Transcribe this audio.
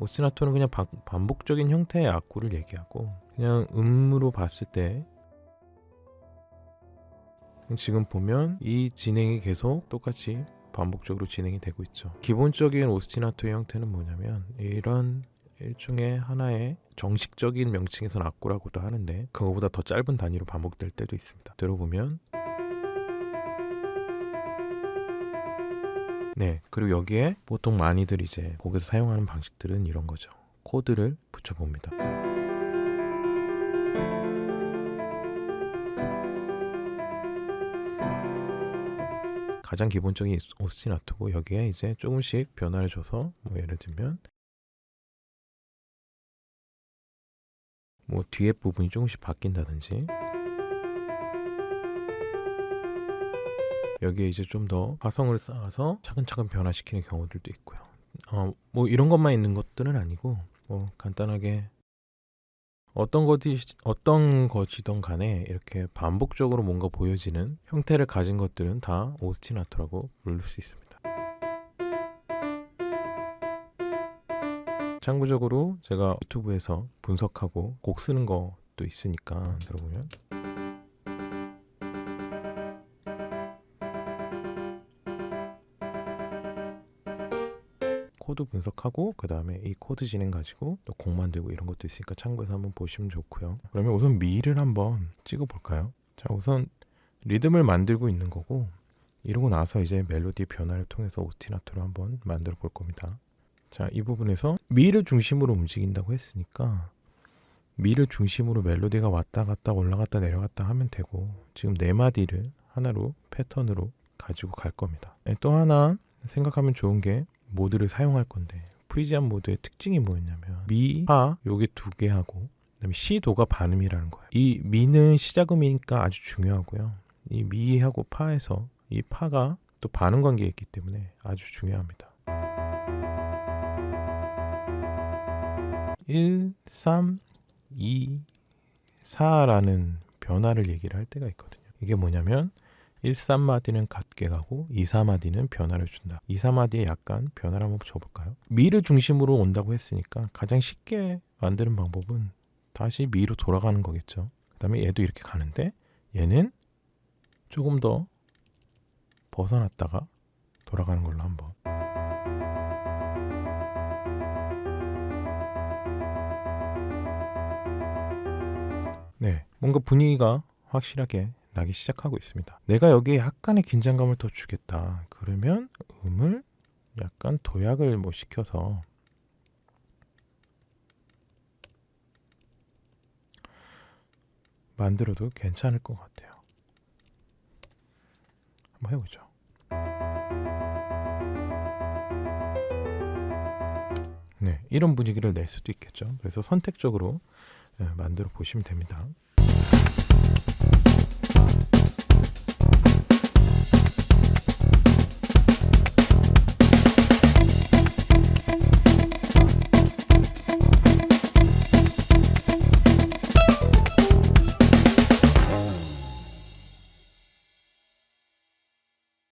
오스티나토는 그냥 바- 반복적인 형태의 악구를 얘기하고 그냥 음으로 봤을 때 지금 보면 이 진행이 계속 똑같이 반복적으로 진행이 되고 있죠. 기본적인 오스티나토의 형태는 뭐냐면 이런 일종의 하나의 정식적인 명칭에서는 악구라고도 하는데 그거보다 더 짧은 단위로 반복될 때도 있습니다. 들어보면 네 그리고 여기에 보통 많이들 이제 곡에서 사용하는 방식들은 이런 거죠. 코드를 붙여봅니다. 가장 기본적인 오스티나토고 여기에 이제 조금씩 변화를 줘서 뭐 예를 들면 뭐 뒤에 부분이 조금씩 바뀐다든지 여기에 이제 좀더 화성을 쌓아서 차근차근 변화시키는 경우들도 있고요. 어, 뭐 이런 것만 있는 것들은 아니고 뭐 간단하게 어떤 것이 어떤 것이든 간에 이렇게 반복적으로 뭔가 보여지는 형태를 가진 것들은 다 오스티나토라고 부를 수 있습니다. 참고적으로 제가 유튜브에서 분석하고 곡 쓰는 것도 있으니까 들어보면 코드 분석하고 그 다음에 이 코드 진행 가지고 또곡 만들고 이런 것도 있으니까 참고해서 한번 보시면 좋고요. 그러면 우선 미를 한번 찍어 볼까요? 자 우선 리듬을 만들고 있는 거고 이러고 나서 이제 멜로디 변화를 통해서 오티나토를 한번 만들어 볼 겁니다. 자 이 부분에서 미를 중심으로 움직인다고 했으니까 미를 중심으로 멜로디가 왔다 갔다 올라갔다 내려갔다 하면 되고 지금 네 마디를 하나로 패턴으로 가지고 갈 겁니다. 네, 또 하나 생각하면 좋은 게 모드를 사용할 건데 프리지안 모드의 특징이 뭐였냐면 미, 파 요게 두 개 하고 그다음에 시도가 반음이라는 거예요. 이 미는 시작음이니까 아주 중요하고요. 이 미하고 파에서 이 파가 또 반음 관계에 있기 때문에 아주 중요합니다. 1, 3, 2, 4라는 변화를 얘기를 할 때가 있거든요. 이게 뭐냐면 1, 3마디는 같게 가고 2, 4마디는 변화를 준다. 2, 4마디에 약간 변화를 한번 줘볼까요? 미를 중심으로 온다고 했으니까 가장 쉽게 만드는 방법은 다시 미로 돌아가는 거겠죠. 그 다음에 얘도 이렇게 가는데 얘는 조금 더 벗어났다가 돌아가는 걸로 한번. 네, 뭔가 분위기가 확실하게 나기 시작하고 있습니다. 내가 여기에 약간의 긴장감을 더 주겠다. 그러면 음을 약간 도약을 뭐 시켜서 만들어도 괜찮을 것 같아요. 한번 해보죠. 네, 이런 분위기를 낼 수도 있겠죠. 그래서 선택적으로 예, 만들어 보시면 됩니다.